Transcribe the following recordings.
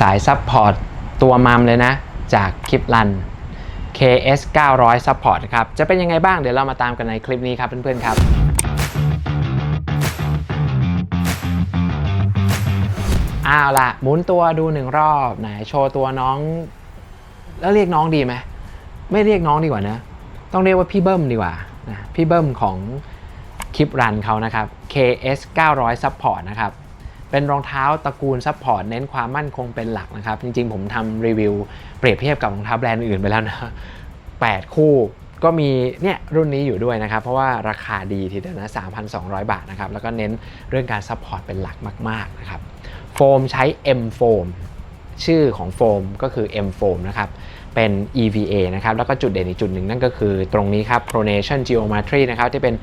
สายซัพพอร์ตตัวมัมเลยนะ จากคลิปรัน KS 900 Support ครับ จะเป็นยังไงบ้างเดี๋ยวเรามาตามกันในคลิปนี้ครับเพื่อนๆครับเอาละหมุนตัวดูหนึ่งรอบไหนโชว์ตัวน้อง แล้วเรียกน้องดีไหมไม่เรียกน้องดีกว่านะ ต้องเรียกว่าพี่เบิ้มดีกว่านะพี่เบิ้มของคลิปรันเขานะครับ KS 900 Support นะครับ เป็นรองเท้าตระกูลซัพพอร์ตเน้นความมั่นคงเป็นหลักนะครับ จริงๆ ผมทำรีวิวเปรียบเทียบกับรองเท้าแบรนด์อื่นไปแล้วนะ 8 คู่ก็มีเนี่ยรุ่นนี้อยู่ด้วยนะครับ เพราะว่าราคาดีทีเดียวนะ 3,200 บาทนะครับ แล้วก็เน้นเรื่องการซัพพอร์ตเป็นหลักมากๆนะครับโฟมใช้ M โฟมชื่อของโฟมก็คือ M โฟมนะครับเป็น EVA นะครับ แล้วก็จุดเด่นอีกจุดหนึ่งนั่นก็คือตรงนี้ครับ Pronation Geometry นะครับ ที่เป็น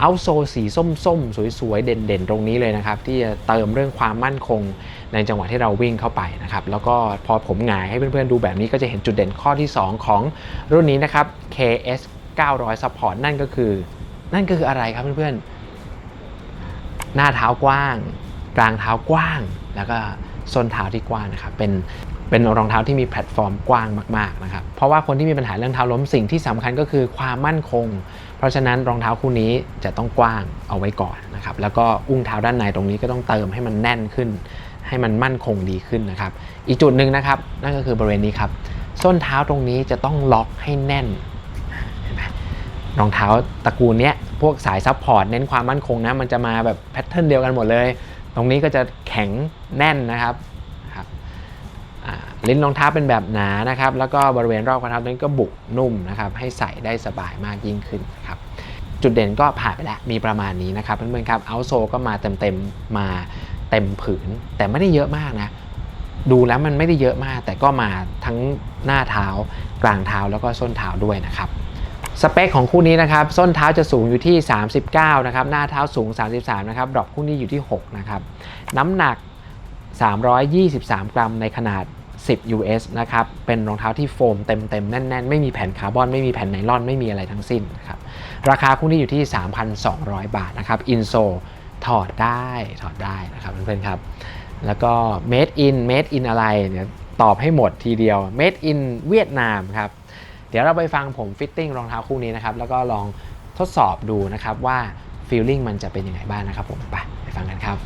เอาโซสีส้มๆ สวยๆ เด่นๆ ตรงนี้เลยนะครับ ที่จะเติมเรื่องความมั่นคงในจังหวะที่เราวิ่งเข้าไปนะครับ แล้วก็พอผมหงายให้เพื่อนๆ ดูแบบนี้ก็จะเห็นจุดเด่นข้อที่ 2 ของรุ่นนี้นะครับ KS 900 Support นั่นก็คือ นั่นก็คืออะไรครับเพื่อนๆ หน้าเท้ากว้าง กลางเท้ากว้าง แล้วก็ส้นเท้าที่กว้างนะครับเป็น เป็นรองเท้าที่มีแพลตฟอร์มกว้างมากๆนะครับ เพราะว่าคนที่มีปัญหาเรื่องเท้าล้มสิ่งที่สำคัญก็คือความมั่นคง เพราะฉะนั้นรองเท้าคู่นี้จะต้องกว้างเอาไว้ก่อนนะครับ แล้วก็อุ้งเท้าด้านในตรงนี้ก็ต้องเติมให้มันแน่นขึ้น ให้มันมั่นคงดีขึ้นนะครับ อีกจุดหนึ่งนะครับ นั่นก็คือบริเวณนี้ครับ ส้นเท้าตรงนี้จะต้องล็อกให้แน่นเห็นไหมรองเท้าตระกูลเนี้ยพวกสายซับพอร์ตเน้นความมั่นคงนะ มันจะมาแบบแพทเทิร์นเดียวกันหมดเลย ตรงนี้ก็จะแข็งแน่นนะครับ ลิ้นรองเท้าเป็นแบบหนานะครับ แล้วก็บริเวณรอบกระเท้าตรงนี้ก็บุกนุ่มนะครับ ให้ใส่ได้สบายมากยิ่งขึ้นนะครับจุดเด่นก็ผ่านไปแล้วมีประมาณนี้นะครับเพื่อนๆครับเอาโซก็มาเต็มๆมาเต็มผืน แต่ไม่ได้เยอะมากนะดูแล้วมันไม่ได้เยอะมาก แต่ก็มาทั้งหน้าเท้ากลางเท้าแล้วก็ส้นเท้าด้วยนะครับสเปคของคู่นี้นะครับส้นเท้าจะสูงอยู่ที่ 39นะครับหน้าเท้าสูง 33นะครับดรอปคู่นี้อยู่ที่6นะครับน้ำหนัก 323 กรัมในขนาด 10 US นะครับ เป็นรองเท้าที่โฟมเต็มๆ แน่นๆ ไม่มีแผ่นคาร์บอน ไม่มีแผ่นไนลอน ไม่มีอะไรทั้งสิ้นนะครับ ราคาคู่นี้อยู่ที่ 3,200 บาทนะครับ อินโซถอดได้ ถอดได้นะครับเพื่อนๆครับ แล้วก็ made in made in อะไรเนี่ยตอบให้หมดทีเดียว made in เวียดนามครับ เดี๋ยวเราไปฟังผมฟิตติ้งรองเท้าคู่นี้นะครับ แล้วก็ลองทดสอบดูนะครับว่าฟีลลิ่งมันจะเป็นยังไงบ้างนะครับผม ไปไปฟังกันครับ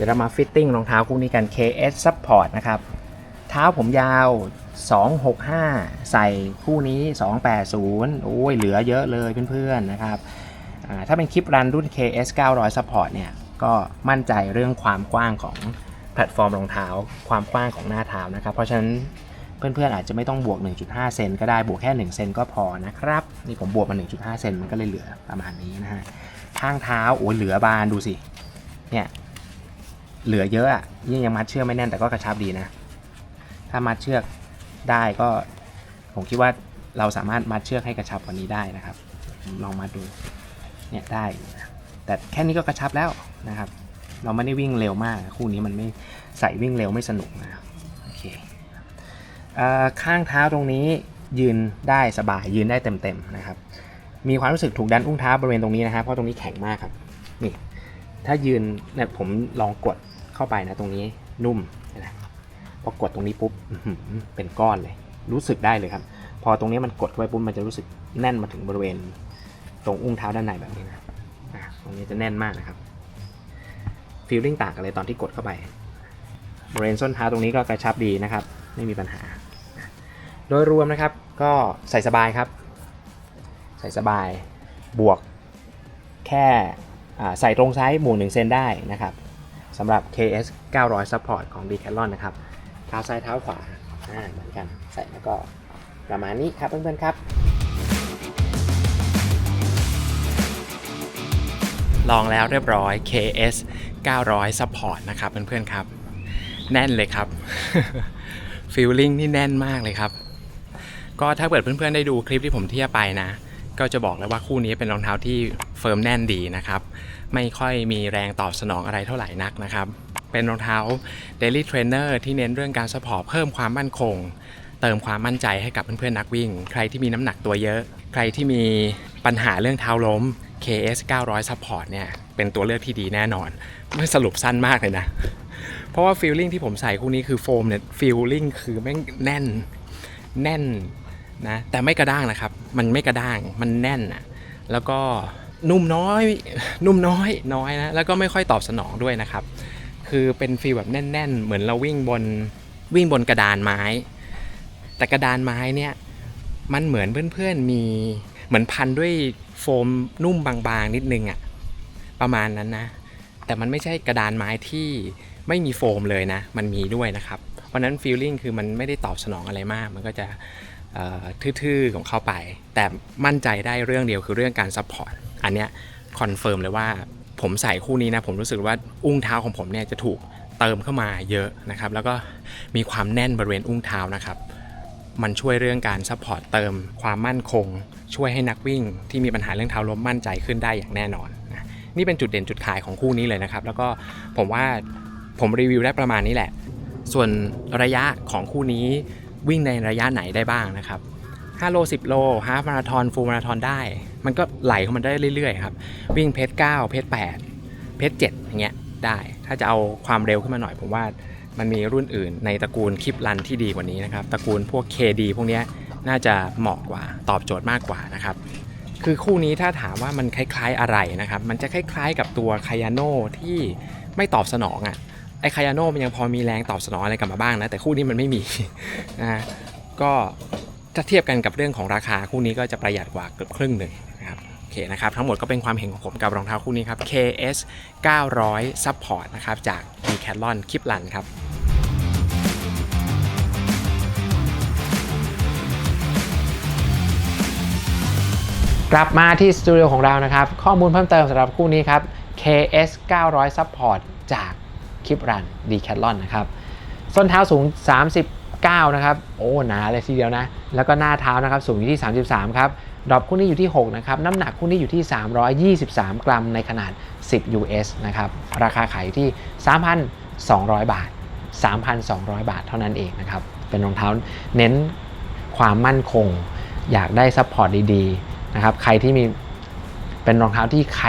ดี๋ยวเรามาฟิตติ้งรองเท้าคู่นี้กัน KS Support นะครับ เท้าผมยาว 265 ใส่คู่นี้ 280 โอ้ยเหลือเยอะเลยเพื่อนๆนะครับ ถ้าเป็นคลิปรันรุ่น KS 900 Support เนี่ยก็มั่นใจเรื่องความกว้างของแพลตฟอร์มรองเท้า ความกว้างของหน้าเท้านะครับ เพราะฉะนั้นเพื่อนๆอาจจะไม่ต้องบวก 1.5 เซนก็ได้บวกแค่ 1 เซนก็พอนะครับ นี่ผมบวกมา 1.5 เซนมันก็เลยเหลือประมาณนี้นะฮะข้างเท้าโอ้ยเหลือบานดูสิเนี่ย เหลือเยอะอะยิ่งยังมัดเชือกไม่แน่นแต่ก็กระชับดีนะ ถ้ามัดเชือกได้ก็ ผมคิดว่าเราสามารถมัดเชือกให้กระชับกว่านี้ได้นะครับ ลองมาดูเนี่ยได้ แต่แค่นี้ก็กระชับแล้วนะครับ เราไม่ได้วิ่งเร็วมาก คู่นี้มันไม่ใส่วิ่งเร็วไม่สนุกนะโอเคอ่อข้างเท้าตรงนี้ยืนได้สบายยืนได้เต็มๆนะครับ มีความรู้สึกถูกดันอุ้งเท้าบริเวณตรงนี้นะครับเพราะตรงนี้แข็งมากครับนี่ถ้ายืนเนี่ยผมลองกด เข้าไปนะตรงนี้นุ่มนะพอกดตรงนี้ปุ๊บเป็นก้อนเลย รู้สึกได้เลยครับ พอตรงนี้มันกดเข้าไปปุ๊บมันจะรู้สึกแน่นมาถึงบริเวณ ตรงอุ้งเท้าด้านในแบบนี้นะตรงนี้จะแน่นมากนะครับฟีลลิ่งต่างกันเลยตอนที่กดเข้าไปบริเวณส้นเท้าตรงนี้ก็กระชับดีนะครับ ไม่มีปัญหา โดยรวมนะครับก็ใส่สบายครับ ใส่สบายบวกแค่ใส่ตรงไซส์หมู่1เซนได้นะครับ สำหรับ KS 900 Support ของ Decathlon นะครับเท้าซ้ายเท้าขวาอ่าเหมือนกันใส่แล้วก็ประมาณนี้ครับเพื่อนๆครับ ลองแล้วเรียบร้อย KS 900 Support นะครับเพื่อนๆครับ แน่นเลยครับฟีลลิ่งนี่แน่นมากเลยครับก็ถ้าเกิดเพื่อนๆได้ดูคลิปที่ผมเทียบไปนะ ก็จะบอกแล้วว่าคู่นี้เป็นรองเท้าที่ เฟิร์มแน่นดีนะครับ ไม่ค่อยมีแรงตอบสนองอะไรเท่าไหร่นักนะครับ เป็นรองเท้า Daily Trainer ที่เน้นเรื่องการสปอร์ตเพิ่มความมั่นคง เติมความมั่นใจให้กับเพื่อนๆนักวิ่ง ใครที่มีน้ำหนักตัวเยอะ ใครที่มีปัญหาเรื่องเท้าล้ม KS 900 Support เนี่ยเป็นตัวเลือกที่ดีแน่นอนไม่สรุปสั้นมากเลยนะ เพราะว่าฟีลลิ่งที่ผมใส่คู่นี้คือโฟมเนี่ยฟีลลิ่งคือแม่งแน่นแน่นนะแต่ไม่กระด้างนะครับ มันไม่กระด้างมันแน่นอะแล้วก็ นุ่มน้อย นุ่มน้อยน้อยนะแล้วก็ไม่ค่อยตอบสนองด้วยนะครับ คือเป็นฟีลแบบแน่น ๆ เหมือนเราวิ่งบนวิ่งบนกระดานไม้ แต่กระดานไม้เนี่ยมันเหมือนเพื่อนๆมีเหมือนพันด้วยโฟมนุ่มบางๆนิดนึงอะประมาณนั้นนะ แต่มันไม่ใช่กระดานไม้ที่ไม่มีโฟมเลยนะ มันมีด้วยนะครับ เพราะนั้นฟีลลิ่งคือมันไม่ได้ตอบสนองอะไรมาก มันก็จะ ทื่อๆของเข้าไป แต่มั่นใจได้เรื่องเดียวคือเรื่องการซัพพอร์ตอันเนี้ยคอนเฟิร์มเลยว่าผมใส่คู่นี้นะผมรู้สึกว่าอุ้งเท้าของผมเนี่ยจะถูกเติมเข้ามาเยอะนะครับแล้วก็มีความแน่นบริเวณอุ้งเท้านะครับมันช่วยเรื่องการซัพพอร์ตเติมความมั่นคง ช่วยให้นักวิ่งที่มีปัญหาเรื่องเท้าล้มมั่นใจขึ้นได้อย่างแน่นอนนะนี่เป็นจุดเด่นจุดขายของคู่นี้เลยนะครับ แล้วก็ผมว่าผมรีวิวได้ประมาณนี้แหละ ส่วนระยะของคู่นี้ วิ่งในระยะไหนได้บ้างนะครับ5โล 10 โลฮาฟมาราทอนฟูลมาราทอนได้ มันก็ไหลข้ามาได้เรื่อยๆครับ วิ่งเพจ9เพจ8เพจ7อย่างเงี้ยได้ ถ้าจะเอาความเร็วขึ้นมาหน่อย ผมว่ามันมีรุ่นอื่นในตระกูลคลิปรันที่ดีกว่านี้นะครับ ตระกูลพวก KD พวกเนี้ยน่าจะเหมาะกว่าตอบโจทย์มากกว่านะครับ คือคู่นี้ถ้าถามว่ามันคล้ายๆอะไรนะครับ มันจะคล้ายๆกับตัวคายาโนที่ไม่ตอบสนองอะ่ะ ไอ้คายาโน่มันยังพอมีแรงตอบสนองอะไรกลับมาบ้างนะ แต่คู่นี้มันไม่มีนะฮะก็ถ้าเทียบกันกับเรื่องของราคาคู่นี้ก็จะประหยัดกว่าเกือบครึ่งหนึ่งนะครับโอเคนะครับทั้งหมดก็เป็นความเห็นของผมกับรองเท้าคู่นี้ครับ KS 900 Support นะครับจาก Decathlon คลิปลันครับกลับมาที่สตูดิโอของเรานะครับ ข้อมูลเพิ่มเติมสำหรับคู่นี้ครับ KS 900 Support จาก คลิปรัน Decathlon นะครับส้นเท้าสูง 39 นะครับ โอ้หนาเลยทีเดียวนะ แล้วก็หน้าเท้านะครับสูงอยู่ที่ 33 ครับดรอปคู่นี้อยู่ที่ 6 นะครับ น้ำหนักคู่นี้อยู่ที่ 323 กรัมในขนาด 10 US นะครับ ราคาขายอยู่ที่ 3,200 บาท 3,200 บาทเท่านั้นเองนะครับ เป็นรองเท้าเน้นความมั่นคง อยากได้ซัพพอร์ตดี ๆ นะครับ ใครที่มีเป็นรองเท้าที่ใคร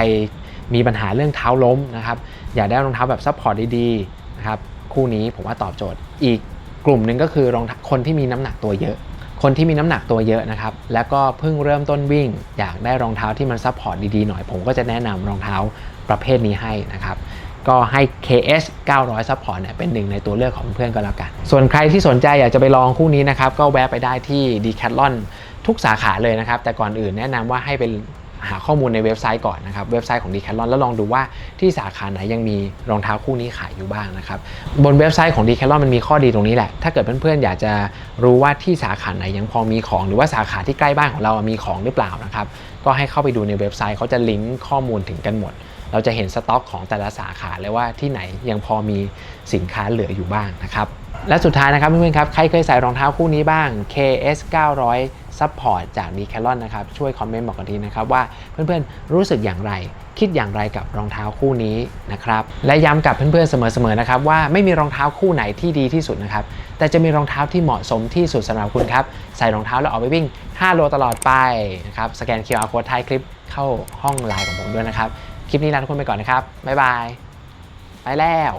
มีปัญหาเรื่องเท้าล้มนะครับอยากได้รองเท้าแบบซัพพอร์ตดีๆนะครับคู่นี้ผมว่าตอบโจทย์ อีกกลุ่มหนึ่งก็คือรองเท้าคนที่มีน้ำหนักตัวเยอะ คนที่มีน้ำหนักตัวเยอะนะครับแล้วก็เพิ่งเริ่มต้นวิ่ง อยากได้รองเท้าที่มันซัพพอร์ตดีๆหน่อย ผมก็จะแนะนำรองเท้าประเภทนี้ให้นะครับก็ให้ KS 900 Support เนี่ยเป็นหนึ่งในตัวเลือกของเพื่อนก็แล้วกัน ส่วนใครที่สนใจอยากจะไปลองคู่นี้นะครับ ก็แวะไปได้ที่ Decathlon ทุกสาขาเลยนะครับ แต่ก่อนอื่นแนะนำว่าให้เป็น หาข้อมูลในเว็บไซต์ก่อนนะครับเว็บไซต์ของ Decathlon แล้วลองดูว่าที่สาขาไหนยังมีรองเท้าคู่นี้ขายอยู่บ้างนะครับบนเว็บไซต์ของ Decathlon มันมีข้อดีตรงนี้แหละ ถ้าเกิดเพื่อนๆอยากจะรู้ว่าที่สาขาไหนยังพอมีของ หรือว่าสาขาที่ใกล้บ้านของเรามีของหรือเปล่านะครับก็ให้เข้าไปดูในเว็บไซต์เขาจะลิงก์ข้อมูลถึงกันหมด เราจะเห็นสต็อกของแต่ละสาขาเลยว่าที่ไหนยังพอมีสินค้าเหลืออยู่บ้างนะครับ และสุดท้ายนะครับเพื่อนๆครับ ใครเคยใส่รองเท้าคู่นี้บ้าง KS 900 Support จาก Decathlon นะครับ ช่วยคอมเมนต์บอกกันทีนะครับ ว่าเพื่อนๆ รู้สึกอย่างไร คิดอย่างไรกับรองเท้าคู่นี้นะครับ และย้ำกับเพื่อนๆเสมอๆนะครับ ว่าไม่มีรองเท้าคู่ไหนที่ดีที่สุดนะครับ แต่จะมีรองเท้าที่เหมาะสมที่สุดสำหรับคุณครับ ใส่รองเท้าแล้วออกไปวิ่ง 5 โลตลอดไปนะครับ สแกน QR Code ท้ายคลิปเข้าห้องไลน์ของผมด้วยนะครับ คลิปนี้ลาทุกคนไปก่อนนะครับบ๊ายบายไปแล้ว